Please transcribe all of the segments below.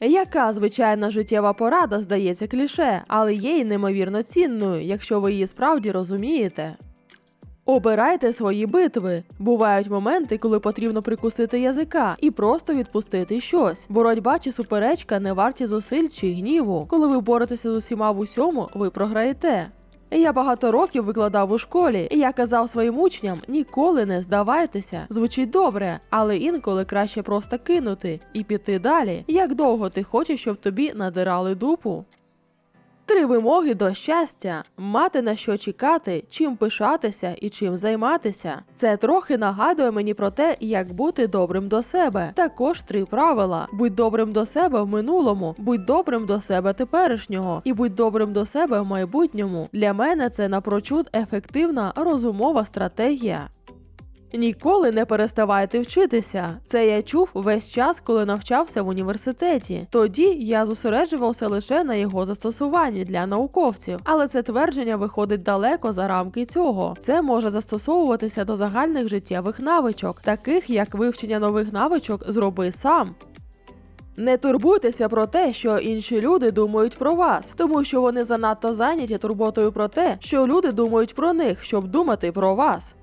Яка звичайна життєва порада здається кліше, але є й неймовірно цінною, якщо ви її справді розумієте. Обирайте свої битви. Бувають моменти, коли потрібно прикусити язика і просто відпустити щось. Боротьба чи суперечка не варті зусиль чи гніву. Коли ви боретеся з усіма в усьому, ви програєте. Я багато років викладав у школі, і я казав своїм учням: ніколи не здавайтеся. Звучить добре, але інколи краще просто кинути і піти далі. Як довго ти хочеш, щоб тобі надирали дупу? Три вимоги до щастя: мати на що чекати, чим пишатися і чим займатися. Це трохи нагадує мені про те, як бути добрим до себе. Також три правила: будь добрим до себе в минулому, будь добрим до себе теперішнього і будь добрим до себе в майбутньому. Для мене це напрочуд ефективна розумова стратегія. Ніколи не переставайте вчитися. Це я чув весь час, коли навчався в університеті. Тоді я зосереджувався лише на його застосуванні для науковців, але це твердження виходить далеко за рамки цього. Це може застосовуватися до загальних життєвих навичок, таких як вивчення нових навичок зроби сам. Не турбуйтеся про те, що інші люди думають про вас, тому що вони занадто зайняті турботою про те, що люди думають про них, щоб думати про вас.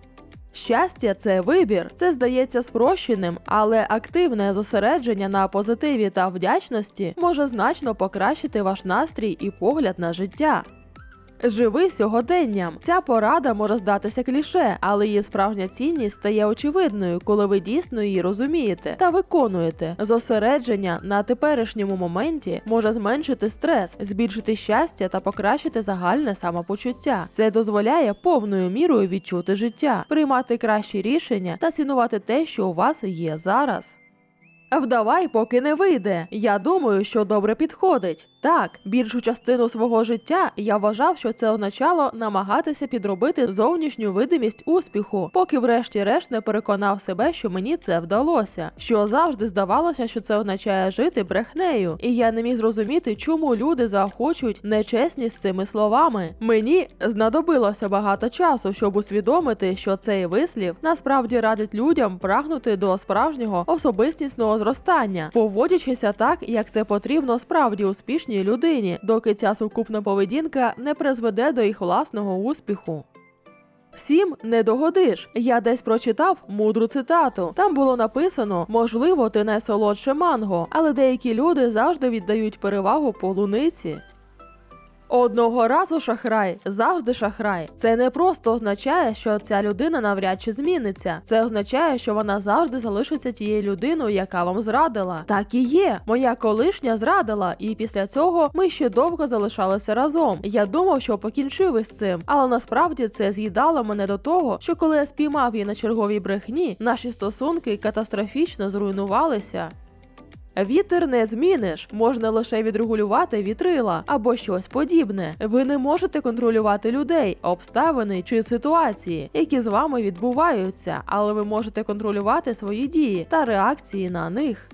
Щастя це вибір. Це здається спрощеним, але активне зосередження на позитиві та вдячності може значно покращити ваш настрій і погляд на життя. Живи сьогоденням. Ця порада може здатися кліше, але її справжня цінність стає очевидною, коли ви дійсно її розумієте та виконуєте. Зосередження на теперішньому моменті може зменшити стрес, збільшити щастя та покращити загальне самопочуття. Це дозволяє повною мірою відчути життя, приймати кращі рішення та цінувати те, що у вас є зараз. Вдавай, поки не вийде. Я думаю, що добре підходить. Так, більшу частину свого життя я вважав, що це означало намагатися підробити зовнішню видимість успіху, поки врешті-решт не переконав себе, що мені це вдалося. Що завжди здавалося, що це означає жити брехнею, і я не міг зрозуміти, чому люди заохочують нечесність цими словами. Мені знадобилося багато часу, щоб усвідомити, що цей вислів насправді радить людям прагнути до справжнього особистісного зростання, поводячися так, як це потрібно справді успішній людині, доки ця сукупна поведінка не призведе до їх власного успіху. Всім не догодиш. Я десь прочитав мудру цитату. Там було написано: можливо, ти найсолодше манго, але деякі люди завжди віддають перевагу полуниці. Одного разу шахрай, завжди шахрай. Це не просто означає, що ця людина навряд чи зміниться. Це означає, що вона завжди залишиться тією людиною, яка вам зрадила. Так і є. Моя колишня зрадила, і після цього ми ще довго залишалися разом. Я думав, що покінчив із цим, але насправді це з'їдало мене до того, що коли я спіймав її на черговій брехні, наші стосунки катастрофічно зруйнувалися. Вітер не зміниш, можна лише відрегулювати вітрила або щось подібне. Ви не можете контролювати людей, обставини чи ситуації, які з вами відбуваються, але ви можете контролювати свої дії та реакції на них.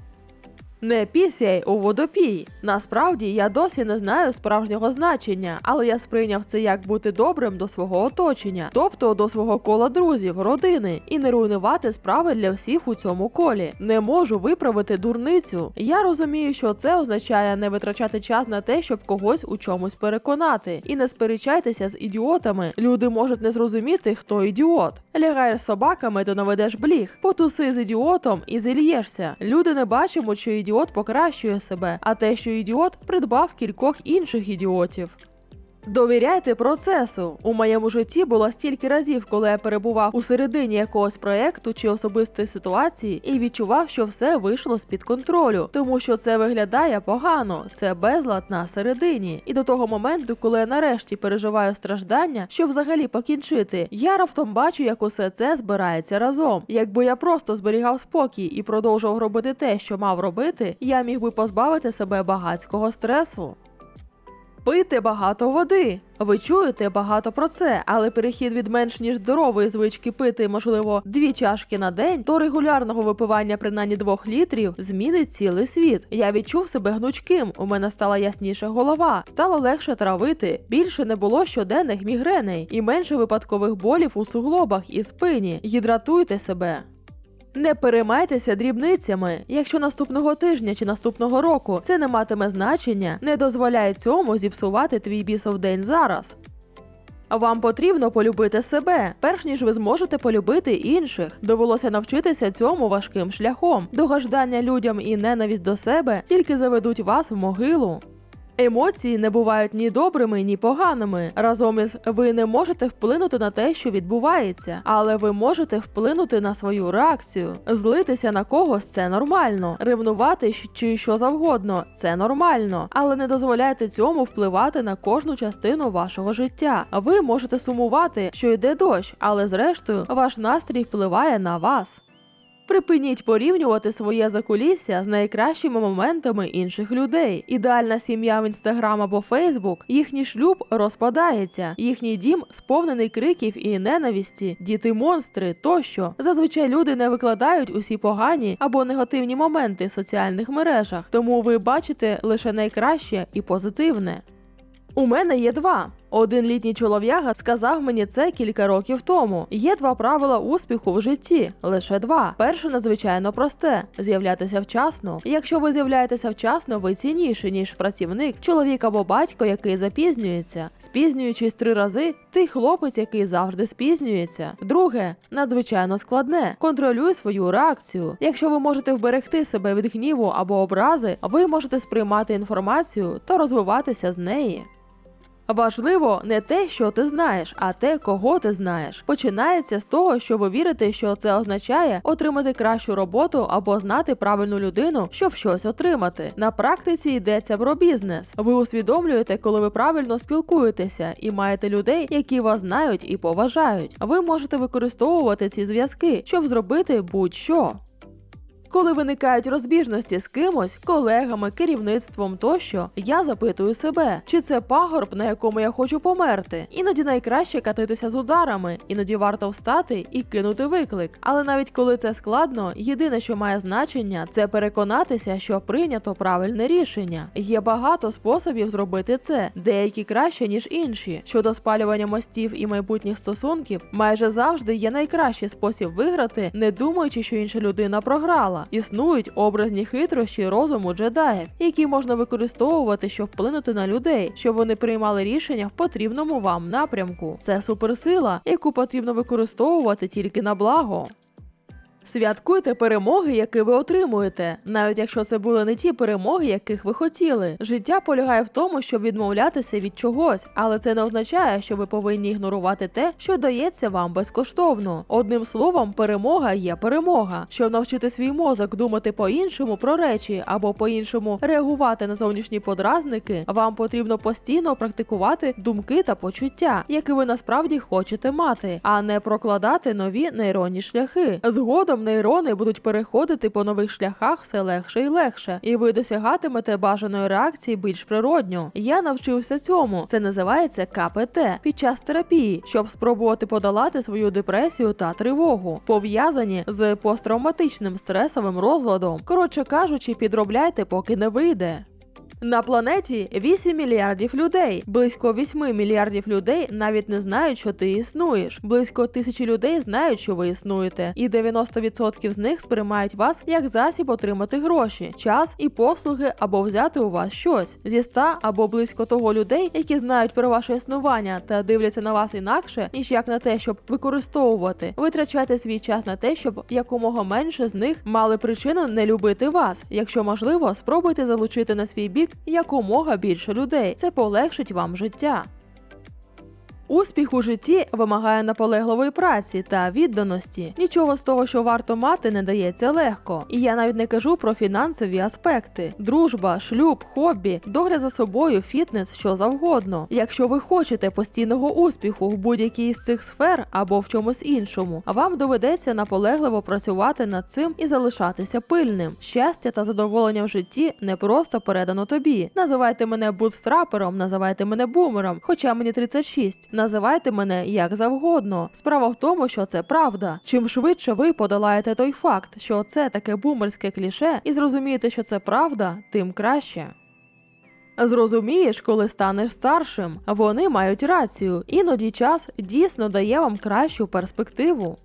Не пісяй у водопій. Насправді я досі не знаю справжнього значення, але я сприйняв це як бути добрим до свого оточення, тобто до свого кола друзів, родини, і не руйнувати справи для всіх у цьому колі. Не можу виправити дурницю. Я розумію, що це означає не витрачати час на те, щоб когось у чомусь переконати, і не сперечайтеся з ідіотами. Люди можуть не зрозуміти, хто ідіот. Лягаєш собаками, то наведеш бліг. Потуси з ідіотом і зільєшся. Люди не бачимо, що ідіот покращує себе, а те, що ідіот придбав кількох інших ідіотів. Довіряйте процесу. У моєму житті було стільки разів, коли я перебував у середині якогось проєкту чи особистої ситуації і відчував, що все вийшло з-під контролю, тому що це виглядає погано, це безлад на середині. І до того моменту, коли я нарешті переживаю страждання, що взагалі покінчити, я раптом бачу, як усе це збирається разом. Якби я просто зберігав спокій і продовжував робити те, що мав робити, я міг би позбавити себе багатського стресу. Пити багато води. Ви чуєте багато про це, але перехід від менш ніж здорової звички пити, можливо, дві чашки на день до регулярного випивання принаймні двох літрів змінить цілий світ. Я відчув себе гнучким. У мене стала ясніша голова, стало легше травити. Більше не було щоденних мігреней і менше випадкових болів у суглобах і спині. Гідратуйте себе. Не переймайтеся дрібницями. Якщо наступного тижня чи наступного року це не матиме значення, не дозволяй цьому зіпсувати твій бісов день зараз. Вам потрібно полюбити себе, перш ніж ви зможете полюбити інших. Довелося навчитися цьому важким шляхом. Догаждання людям і ненависть до себе тільки заведуть вас в могилу. Емоції не бувають ні добрими, ні поганими. Разом із ви не можете вплинути на те, що відбувається, але ви можете вплинути на свою реакцію. Злитися на когось це нормально, ревнувати чи що завгодно це нормально, але не дозволяйте цьому впливати на кожну частину вашого життя. Ви можете сумувати, що йде дощ, але зрештою ваш настрій впливає на вас. Припиніть порівнювати своє закулісся з найкращими моментами інших людей. Ідеальна сім'я в інстаграм або Фейсбук, їхній шлюб розпадається, їхній дім сповнений криків і ненависті, діти монстри тощо. Зазвичай люди не викладають усі погані або негативні моменти в соціальних мережах, тому ви бачите лише найкраще і позитивне. У мене є два. Один літній чолов'яга сказав мені це кілька років тому. Є два правила успіху в житті. Лише два. Перше надзвичайно просте з'являтися вчасно. Якщо ви з'являєтеся вчасно, ви цінніші, ніж працівник, чоловік або батько, який запізнюється. Спізнюючись три рази, ти хлопець, який завжди спізнюється. Друге, надзвичайно складне. Контролюй свою реакцію. Якщо ви можете вберегти себе від гніву або образи, ви можете сприймати інформацію та розвиватися з неї. Важливо не те, що ти знаєш, а те, кого ти знаєш. Починається з того, що ви вірите, що це означає отримати кращу роботу або знати правильну людину, щоб щось отримати. На практиці йдеться про бізнес. Ви усвідомлюєте, коли ви правильно спілкуєтеся і маєте людей, які вас знають і поважають. Ви можете використовувати ці зв'язки, щоб зробити будь-що. Коли виникають розбіжності з кимось, колегами, керівництвом тощо, я запитую себе, чи це пагорб, на якому я хочу померти. Іноді найкраще катитися з ударами, іноді варто встати і кинути виклик. Але навіть коли це складно, єдине, що має значення, це переконатися, що прийнято правильне рішення. Є багато способів зробити це, деякі краще ніж інші. Щодо спалювання мостів і майбутніх стосунків, майже завжди є найкращий спосіб виграти, не думаючи, що інша людина програла. Існують образні хитрощі розуму джедаїв, які можна використовувати, щоб вплинути на людей, щоб вони приймали рішення в потрібному вам напрямку. Це суперсила, яку потрібно використовувати тільки на благо. Святкуйте перемоги, які ви отримуєте, навіть якщо це були не ті перемоги, яких ви хотіли. Життя полягає в тому, щоб відмовлятися від чогось, але це не означає, що ви повинні ігнорувати те, що дається вам безкоштовно. Одним словом, перемога є перемога. Щоб навчити свій мозок думати по-іншому про речі або по-іншому реагувати на зовнішні подразники, вам потрібно постійно практикувати думки та почуття, які ви насправді хочете мати, а не прокладати нові нейронні шляхи. Згодом нейрони будуть переходити по нових шляхах все легше і легше, і ви досягатимете бажаної реакції більш природньо. Я навчився цьому. Це називається КПТ під час терапії, щоб спробувати подолати свою депресію та тривогу, пов'язані з посттравматичним стресовим розладом. Коротше кажучи, підробляйте, поки не вийде. На планеті 8 мільярдів людей. Близько 8 мільярдів людей навіть не знають, що ти існуєш. Близько тисячі людей знають, що ви існуєте, і 90% з них сприймають вас як засіб отримати гроші, час і послуги або взяти у вас щось. Зі 100 або близько того людей, які знають про ваше існування та дивляться на вас інакше, ніж як на те, щоб використовувати. Витрачайте свій час на те, щоб якомога менше з них мали причину не любити вас. Якщо можливо, спробуйте залучити на свій бік якомога більше людей. Це полегшить вам життя. Успіх у житті вимагає наполегливої праці та відданості. Нічого з того, що варто мати, не дається легко. І я навіть не кажу про фінансові аспекти: дружба, шлюб, хобі, догляд за собою, фітнес, що завгодно. Якщо ви хочете постійного успіху в будь-якій з цих сфер або в чомусь іншому, вам доведеться наполегливо працювати над цим і залишатися пильним. Щастя та задоволення в житті не просто передано тобі. Називайте мене бутстрапером, називайте мене бумером, хоча мені 36. Називайте мене як завгодно. Справа в тому, що це правда. Чим швидше ви подолаєте той факт, що це таке бумерське кліше, і зрозумієте, що це правда, тим краще. Зрозумієш, коли станеш старшим. Вони мають рацію. Іноді час дійсно дає вам кращу перспективу.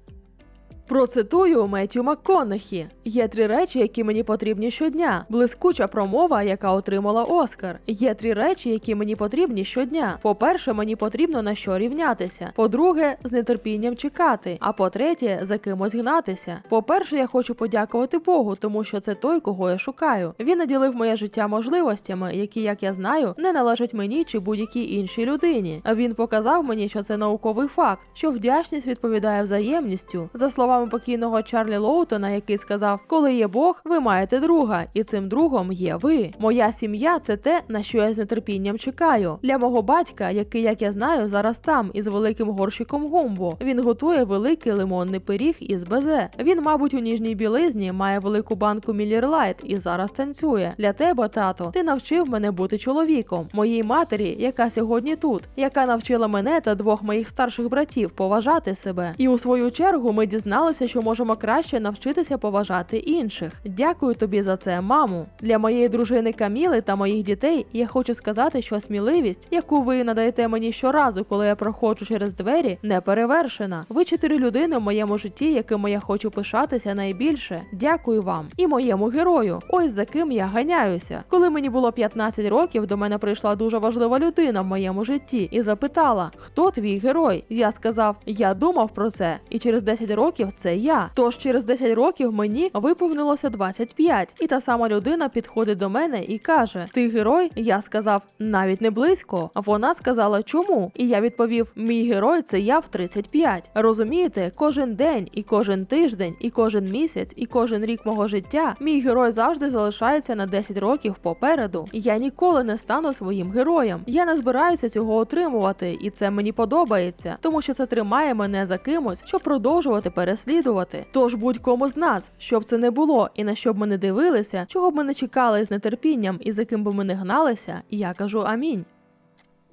Процитую Меттю МакКонахі. Є три речі, які мені потрібні щодня. Блискуча промова, яка отримала Оскар. Є три речі, які мені потрібні щодня. По-перше, мені потрібно на що рівнятися. По-друге, з нетерпінням чекати. А по-третє, за кимось гнатися. По-перше, я хочу подякувати Богу, тому що це той, кого я шукаю. Він наділив моє життя можливостями, які, як я знаю, не належать мені чи будь-якій іншій людині. Він показав мені, що це науковий факт, що вдячність відповідає взаємністю. За словами покійного Чарлі Лоутона, який сказав: Коли є Бог, ви маєте друга, і цим другом є ви. Моя сім'я це те, на що я з нетерпінням чекаю. Для мого батька, який, як я знаю, зараз там із великим горщиком гумбу. Він готує великий лимонний пиріг із безе. Він, мабуть, у ніжній білизні має велику банку Міллерлайт і зараз танцює. Для тебе, тато, ти навчив мене бути чоловіком. Моїй матері, яка сьогодні тут, яка навчила мене та двох моїх старших братів поважати себе. І у свою чергу ми дізналися, що можемо краще навчитися поважати інших. Дякую тобі за це, мамо. Для моєї дружини Каміли та моїх дітей я хочу сказати, що сміливість, яку ви надаєте мені щоразу, коли я проходжу через двері, не перевершена. Ви чотири людини в моєму житті, якими я хочу пишатися найбільше. Дякую вам і моєму герою. Ось за ким я ганяюся. Коли мені було 15 років, до мене прийшла дуже важлива людина в моєму житті і запитала, хто твій герой. Я сказав, я думав про це, і через 10 років це я. Тож через 10 років мені виповнилося 25. І та сама людина підходить до мене і каже: Ти герой? Я сказав, навіть не близько. Вона сказала, чому? І я відповів: Мій герой це я в 35. Розумієте, кожен день, і кожен тиждень, і кожен місяць, і кожен рік мого життя, мій герой завжди залишається на 10 років попереду. Я ніколи не стану своїм героєм. Я не збираюся цього отримувати, і це мені подобається, тому що це тримає мене за кимось, щоб продовжувати переслідувати. Тож будь-кому з нас, щоб це не було, і на що б ми не дивилися, чого б ми не чекали з нетерпінням і за ким би ми не гналися, я кажу амінь.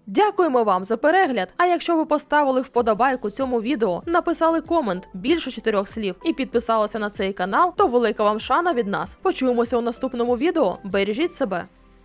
Дякуємо вам за перегляд. А якщо ви поставили вподобайку цьому відео, написали комент більше чотирьох слів і підписалися на цей канал, то велика вам шана від нас. Почуємося у наступному відео. Бережіть себе.